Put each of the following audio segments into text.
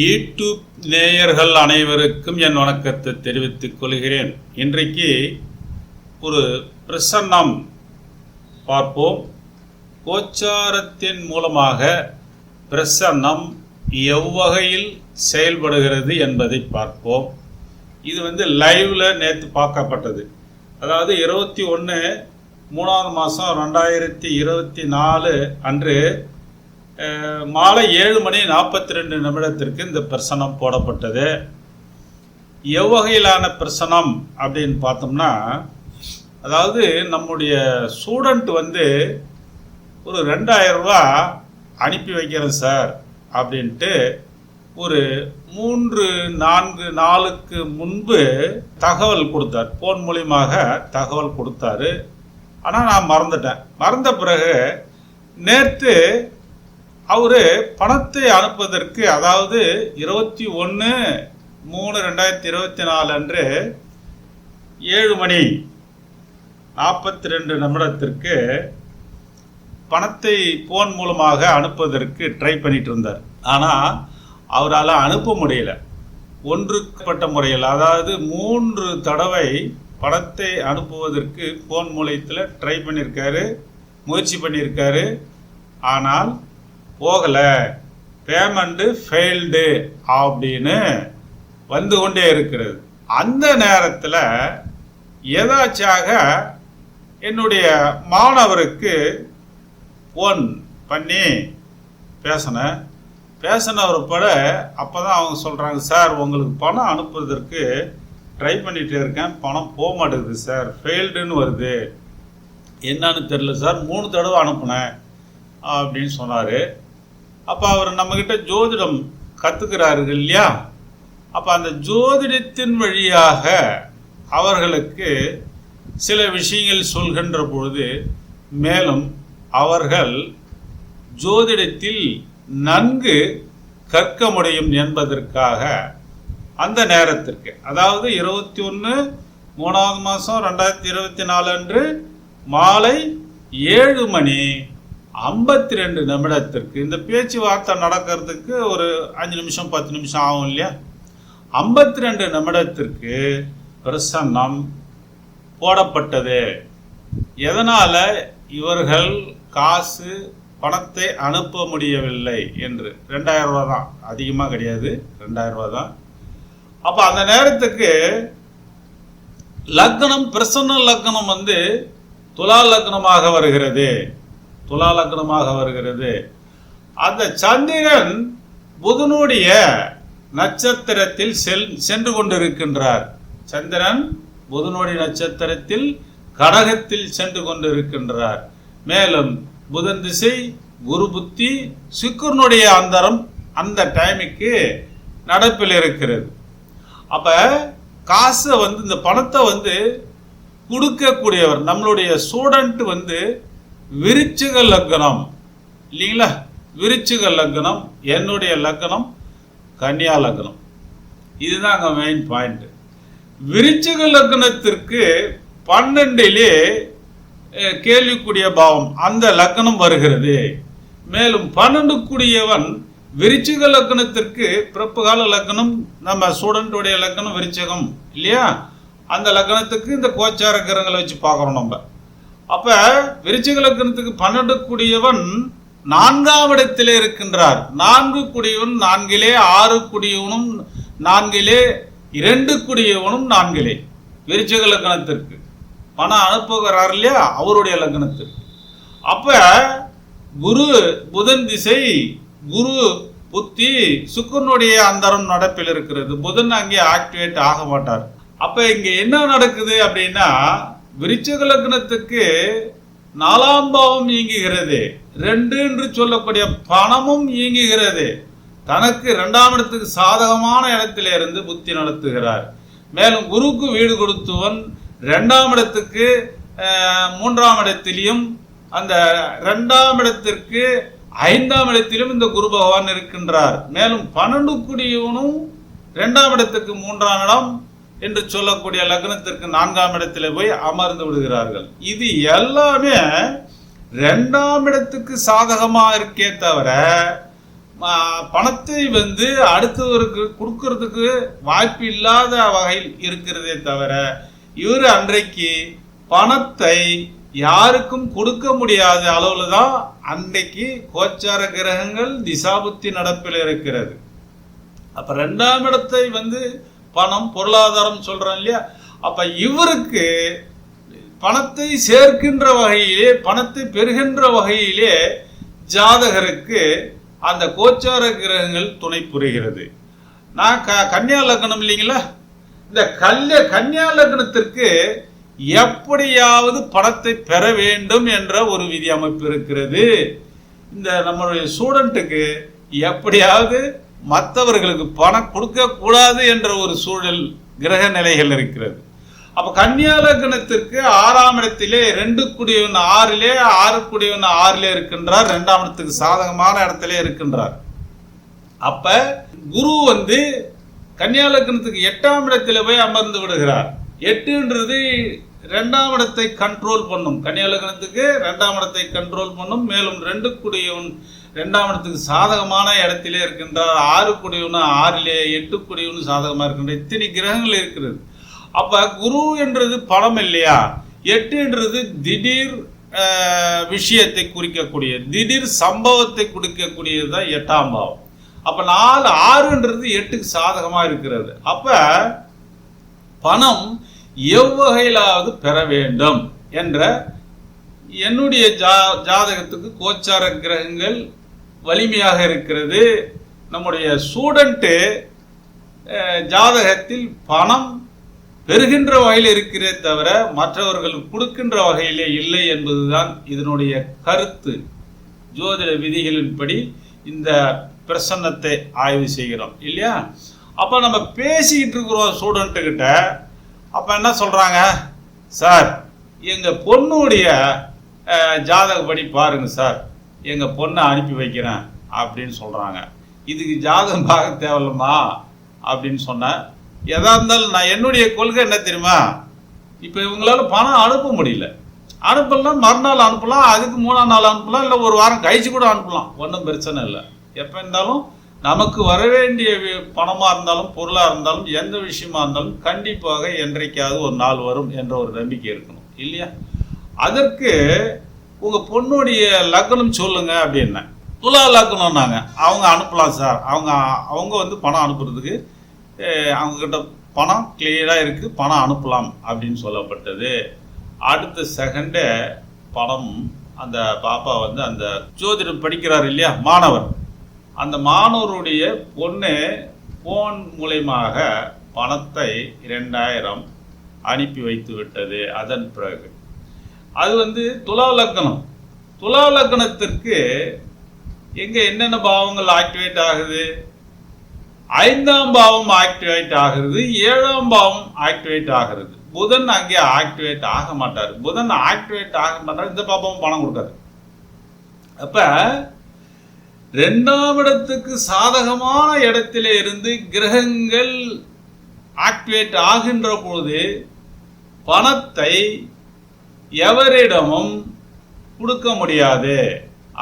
YouTube நேயர்கள் அனைவருக்கும் என் வணக்கத்தை தெரிவித்துக் கொள்கிறேன். இன்றைக்கு ஒரு பிரசன்னம் பார்ப்போம். கோச்சாரத்தின் மூலமாக பிரசன்னம் எவ்வகையில் செயல்படுகிறது என்பதை பார்ப்போம். இது வந்து லைவில் நேற்று பார்க்கப்பட்டது. அதாவது இருபத்தி ஒன்று மூணாவது மாதம் ரெண்டாயிரத்தி இருபத்தி நாலு அன்று மாலை ஏழு மணி நாற்பத்தி ரெண்டு நிமிடத்திற்கு இந்த பிரசனம் போடப்பட்டது. எவ்வகையிலான பிரசனம் அப்படின்னு பார்த்தோம்னா அதாவது நம்முடைய ஸ்டூடெண்ட் வந்து ஒரு ரெண்டாயிரரூவா அனுப்பி வைக்கிறேன் சார் அப்படின்ட்டு ஒரு மூன்று நான்கு நாளுக்கு முன்பு தகவல் கொடுத்தார். ஃபோன் மூலியமாக தகவல் கொடுத்தாரு. ஆனால் நான் மறந்துட்டேன். மறந்த பிறகு நேற்று அவர் பணத்தை அனுப்புவதற்கு அதாவது இருபத்தி ஒன்று மூணு ரெண்டாயிரத்தி இருபத்தி நாலு அன்று ஏழு மணி நாற்பத்தி ரெண்டு நிமிடத்திற்கு பணத்தை ஃபோன் மூலமாக அனுப்புவதற்கு ட்ரை பண்ணிட்டு இருந்தார். ஆனால் அவரால் அனுப்ப முடியல. ஒன்றுப்பட்ட முறையில் அதாவது மூன்று தடவை பணத்தை அனுப்புவதற்கு ஃபோன் மூலயத்தில் ட்ரை பண்ணியிருக்காரு முயற்சி பண்ணியிருக்காரு ஆனால் போகலை. பேமெண்ட்டு ஃபெயில்டு அப்படின்னு வந்து கொண்டே இருக்கிறது. அந்த நேரத்தில் ஏதாச்சாக என்னுடைய மாணவருக்கு ஃபோன் பண்ணி பேசினேன். பேசினவர் பட அப்போ தான் அவங்க சொல்கிறாங்க சார் உங்களுக்கு பணம் அனுப்புறதற்கு ட்ரை பண்ணிகிட்டே இருக்கேன். பணம் போக மாட்டேங்குது சார். ஃபெயில்டுன்னு வருது. என்னன்னு தெரில சார். மூணு தடவை அனுப்புனேன். அப்படின்னு சொன்னார். அப்போ அவர் நம்மக்கிட்ட ஜோதிடம் கற்றுக்கிறார்கள் இல்லையா? அப்போ அந்த ஜோதிடத்தின் வழியாக அவர்களுக்கு சில விஷயங்கள் சொல்கின்ற பொழுது மேலும் அவர்கள் ஜோதிடத்தில் நன்கு கற்க முடியும் என்பதற்காக அந்த நேரத்திற்கு அதாவது இருபத்தி ஒன்று மூணாவது மாதம் ரெண்டாயிரத்தி இருபத்தி நாலு அன்று மாலை ஏழு மணி ஐம்பத்தி ரெண்டு நிமிடத்திற்கு இந்த பேச்சுவார்த்தை நடக்கிறதுக்கு ஒரு அஞ்சு நிமிஷம் பத்து நிமிஷம் ஆகும் இல்லையா? ஐம்பத்தி ரெண்டு நிமிடத்திற்கு பிரசன்னம் போடப்பட்டது. எதனால் இவர்கள் காசு பணத்தை அனுப்ப முடியவில்லை என்று? ரெண்டாயிரம் ரூபா தான். அதிகமாக கிடையாது. ரெண்டாயிரம் ரூபா தான். அப்போ அந்த நேரத்துக்கு லக்னம் பிரசன்ன லக்னம் வந்து துலா லக்னமாக வருகிறது. துலா லக்னமாக வருகிறது. அந்த சந்திரன் புதனுடைய நட்சத்திரத்தில் செல் சென்று கொண்டிருக்கின்றார். சந்திரன் புதனுடைய நட்சத்திரத்தில் கடகத்தில் சென்று கொண்டிருக்கின்றார். மேலும் புதன் திசை குரு புத்தி சுக்கரனுடைய அந்தரம் அந்த டைமுக்கு நடப்பில் இருக்கிறது. அப்ப காசை வந்து இந்த பணத்தை வந்து கொடுக்கக்கூடியவர் நம்மளுடைய ஸ்டூடெண்ட் வந்து விருச்சிக லக்னம். இல்லைங்களா? விருச்சிக லக்னம் என்னுடைய லக்னம் கன்னியா லக்னம். இதுதான் அங்கே மெயின் பாயிண்ட் விருச்சிக லக்னத்திற்கு பன்னெண்டிலே கேள்விக்குரிய பாவம் அந்த லக்னம் வருகிறது. மேலும் பன்னெண்டுக்குரியவன் விருச்சிக லக்னத்திற்கு பிறப்புகால லக்னம் நம்ம ஸ்டூடெண்ட்டுடைய லக்னம் விருச்சகம் இல்லையா? அந்த லக்னத்துக்கு இந்த கோச்சார கிரகங்களை வச்சு பார்க்குறோம் நம்ம. அப்ப விருச்சிக லக்னத்துக்கு பன்னெண்டு கூடியவன் நான்காம் இடத்திலே இருக்கின்றார். நான்கு குடியவன் நான்கிலே ஆறு குடியவனும் நான்கிலே இரண்டு குடியவனும் நான்கிலே. விருச்சிக லக்னத்திற்கு பணம் அனுப்புகிறார் இல்லையா? அவருடைய லக்னத்திற்கு. அப்ப குரு புதன் திசை குரு புத்தி சுக்கரனுடைய அந்தரம் நடப்பில் இருக்கிறது. புதன் அங்கே ஆக்டிவேட் ஆக மாட்டார். அப்ப இங்க என்ன நடக்குது அப்படின்னா விருச்சிக லக்னத்துக்கு நாலாம் பாவம் இயங்குகிறது ரெண்டு என்று சொல்லக்கூடிய பணமும் இயங்குகிறது தனக்கு இரண்டாம் இடத்துக்கு சாதகமான இடத்திலே இருந்து புத்தி நடத்துகிறார். மேலும் குருக்கு வீடு கொடுத்தவன் இரண்டாம் இடத்துக்கு மூன்றாம் இடத்திலையும் அந்த இரண்டாம் இடத்திற்கு ஐந்தாம் இடத்திலும் இந்த குரு பகவான் இருக்கின்றார். மேலும் பன்னெண்டு குடியவனும் இரண்டாம் இடத்துக்கு மூன்றாம் இடம் என்று சொல்லக்கூடிய லக்னத்திற்கு நான்காம் இடத்துல போய் அமர்ந்து விடுகிறார்கள். இது எல்லாமே ரெண்டாம் இடத்துக்கு சாதகமா இருக்கே தவிர பணத்தை வந்து அடுத்தவருக்கு கொடுக்கறதுக்கு வாய்ப்பு இல்லாத வகையில் இருக்கிறதே தவிர இவர் அன்றைக்கு பணத்தை யாருக்கும் கொடுக்க முடியாத அளவில் தான் அன்றைக்கு கோச்சார கிரகங்கள் திசாபுத்தி நடப்பில் இருக்கிறது. அப்ப ரெண்டாம் இடத்தை வந்து பணம் பொருளாதாரம் சொல்கிறேன் இல்லையா? அப்போ இவருக்கு பணத்தை சேர்க்கின்ற வகையிலே பணத்தை பெறுகின்ற வகையிலே ஜாதகருக்கு அந்த கோச்சார கிரகங்கள் துணை புரிகிறது. நான் க கன்னியா லக்னம் இல்லைங்களா? இந்த கல்ய கன்னியா லக்னத்திற்கு எப்படியாவது பணத்தை பெற வேண்டும் என்ற ஒரு விதி அமைப்பு இருக்கிறது. இந்த நம்மளுடைய ஸ்டூடெண்ட்டுக்கு எப்படியாவது மற்றவர்களுக்கு பணம் கொடுக்க கூடாது என்ற ஒரு சூழல் கிரக நிலைகள் இருக்கிறது. அப்ப கன்னியா லக்னத்திற்கு ஆறாம் இடத்திலே ரெண்டு குடியவன் ஆறிலே ஆறு குடியவன் ஆறிலே இருக்கின்றார். ரெண்டாம் இடத்துக்கு சாதகமான இடத்திலே இருக்கின்றார். அப்ப குரு வந்து கன்னியா லக்னத்துக்கு எட்டாம் இடத்துல போய் அமர்ந்து விடுகிறார். எட்டுன்றது ரெண்டாம் இடத்தை கண்ட்ரோல் பண்ணும். கன்னியா லக்னத்துக்கு ரெண்டாம் இடத்தை கண்ட்ரோல் பண்ணும். மேலும் ரெண்டு குடியவன் ரெண்டாம் இடத்துக்கு சாதகமான இடத்திலே இருக்கின்றார். ஆறு குடியவன் ஆறிலே எட்டு குடியவன் சாதகமாக இருக்கின்ற இத்தனை கிரகங்கள் இருக்கிறது. அப்போ குரு என்றது பணம் இல்லையா? எட்டுன்றது திடீர் விஷயத்தை குறிக்கக்கூடிய திடீர் சம்பவத்தை கொடுக்கக்கூடியது தான் எட்டாம் பாவம். அப்போ நாலு ஆறுன்றது எட்டுக்கு சாதகமாக இருக்கிறது. அப்போ பணம் எவ்வகையிலாவது பெற வேண்டும் என்ற என்னுடைய ஜா ஜாதகத்துக்கு கோச்சார கிரகங்கள் வலிமையாக இருக்கிறது. நம்முடைய ஸ்டூடெண்ட்டு ஜாதகத்தில் பணம் பெறுகின்ற வகையில் இருக்கிறதே தவிர மற்றவர்கள் கொடுக்கின்ற வகையிலே இல்லை என்பதுதான் இதனுடைய கருத்து. ஜோதிட விதிகளின்படி இந்த பிரசன்னத்தை ஆய்வு செய்கிறோம் இல்லையா? அப்போ நம்ம பேசிக்கிட்டு இருக்கிறோம் ஸ்டூடெண்ட்டுக்கிட்ட அப்போ என்ன சொல்கிறாங்க சார் எங்கள் பொண்ணுடைய ஜாதகப்படி பாருங்கள் சார். எங்கள் பொண்ணை அனுப்பி வைக்கிறேன் அப்படின்னு சொல்கிறாங்க இதுக்கு ஜாதகம் பார்க்க தேவையில்லம்மா அப்படின்னு சொன்னேன் எதா இருந்தாலும் நான் என்னுடைய கொள்கை என்ன தெரியுமா? இப்போ இவங்களால பணம் அனுப்ப முடியல. அனுப்பலாம் மறுநாள் அனுப்பலாம் அதுக்கு மூணாம் நாள் அனுப்பலாம் இல்லை ஒரு வாரம் கழிச்சு கூட அனுப்பலாம். ஒன்றும் பிரச்சனை இல்லை. எப்போ இருந்தாலும் நமக்கு வர வேண்டிய இருந்தாலும் பொருளாக இருந்தாலும் எந்த விஷயமா இருந்தாலும் கண்டிப்பாக என்றைக்காவது ஒரு நாள் வரும் என்ற ஒரு நம்பிக்கை இருக்கணும். இல்லையா? அதற்கு உங்கள் பொண்ணுடைய லக்னம் சொல்லுங்கள் அப்படின்னேன் துலா லக்னம்னாங்க. அவங்க அனுப்பலாம் சார். அவங்க அவங்க வந்து பணம் அனுப்புறதுக்கு அவங்கக்கிட்ட பணம் கிளியராக இருக்குது பணம் அனுப்பலாம் அப்படின்னு சொல்லப்பட்டது. அடுத்த செகண்டே பணம் அந்த பாப்பா வந்து அந்த ஜோதிடம் படிக்கிறார் இல்லையா மாணவர். அந்த மாணவருடைய பொண்ணு ஃபோன் மூலயமாக பணத்தை இரண்டாயிரம் அனுப்பி வைத்து விட்டது. அதன் பிறகு அது வந்து துலா லக்கணம். துலா லக்கணத்திற்கு எங்கே என்னென்ன பாவங்கள் ஆக்டிவேட் ஆகுது? ஐந்தாம் பாவம் ஆக்டிவேட் ஆகிறது ஏழாம் பாவம் ஆக்டிவேட் ஆகிறது. புதன் அங்கே ஆக்டிவேட் ஆக மாட்டார். புதன் ஆக்டிவேட் ஆக மாட்டார் இந்த பாப்பாவும் பணம் கொடுக்காது. அப்போ ரெண்டாம் இடத்துக்கு சாதகமான இடத்துல இருந்து கிரகங்கள் ஆக்டிவேட் ஆகின்ற பொழுது பணத்தை எவரிடமும் கொடுக்க முடியாது.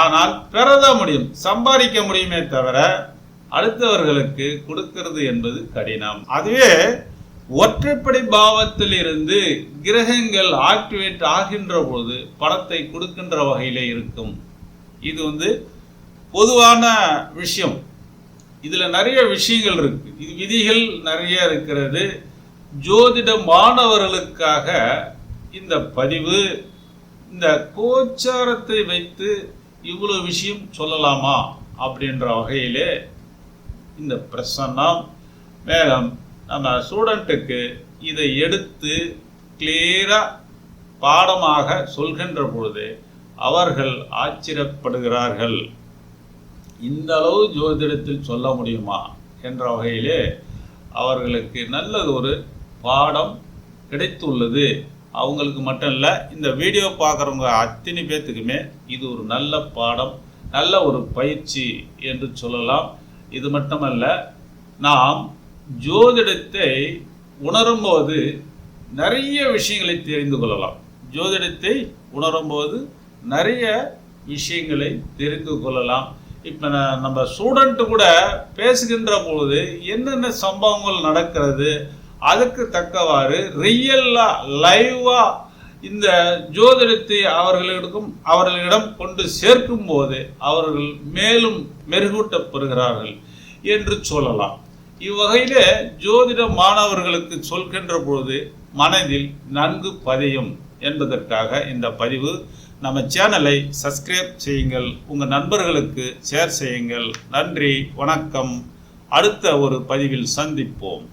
ஆனால் பெறத முடியும் சம்பாதிக்க முடியுமே தவிர அடுத்தவர்களுக்கு கொடுக்கிறது என்பது கடினம். அதுவே ஒற்றைப்படை பாவத்தில் இருந்து கிரகங்கள் ஆக்டிவேட் ஆகின்ற போது பணத்தை கொடுக்கின்ற வகையிலே இருக்கும். இது வந்து பொதுவான விஷயம். இதில் நிறைய விஷயங்கள் இருக்கு. இது விதிகள் நிறைய இருக்கிறது. ஜோதிட மாணவர்களுக்காக இந்த பதிவு இந்த கோச்சாரத்தை வைத்து இவ்வளோ விஷயம் சொல்லலாமா? அப்படின்ற வகையிலே இந்த பிரசன்னம் மேலும் நம்ம ஸ்டூடெண்ட்டுக்கு இதை எடுத்து கிளியராக பாடமாக சொல்கின்ற பொழுது அவர்கள் ஆச்சரியப்படுகிறார்கள். இந்த அளவு ஜோதிடத்தில் சொல்ல முடியுமா? என்ற வகையிலே அவர்களுக்கு நல்லது ஒரு பாடம் கிடைத்துள்ளது. அவங்களுக்கு மட்டும் இல்லை இந்த வீடியோ பார்க்குறவங்க அத்தனை பேர்த்துக்குமே இது ஒரு நல்ல பாடம் நல்ல ஒரு பயிற்சி என்று சொல்லலாம். இது மட்டுமல்ல நாம் ஜோதிடத்தை உணரும்போது நிறைய விஷயங்களை தெரிந்து கொள்ளலாம். ஜோதிடத்தை உணரும்போது நிறைய விஷயங்களை தெரிந்து கொள்ளலாம். இப்போ நம்ம ஸ்டூடெண்ட்டு கூட பேசுகின்ற பொழுது என்னென்ன சம்பவங்கள் நடக்கிறது அதுக்கு தக்கவாறு ரியல்லா லைவா இந்த ஜோதிடத்தை அவர்களிடம் அவர்களிடம் கொண்டு சேர்க்கும் போது அவர்கள் மேலும் மெருகூட்டப்பெறுகிறார்கள் என்று சொல்லலாம். இவ்வகையில் ஜோதிட மாணவர்களுக்கு சொல்கின்ற பொழுது மனதில் நன்கு பதியும் என்பதற்காக இந்த பதிவு. நம்ம சேனலை சப்ஸ்கிரைப் செய்யுங்கள் உங்கள் நண்பர்களுக்கு ஷேர் செய்யுங்கள். நன்றி வணக்கம். அடுத்த ஒரு பதிவில் சந்திப்போம்.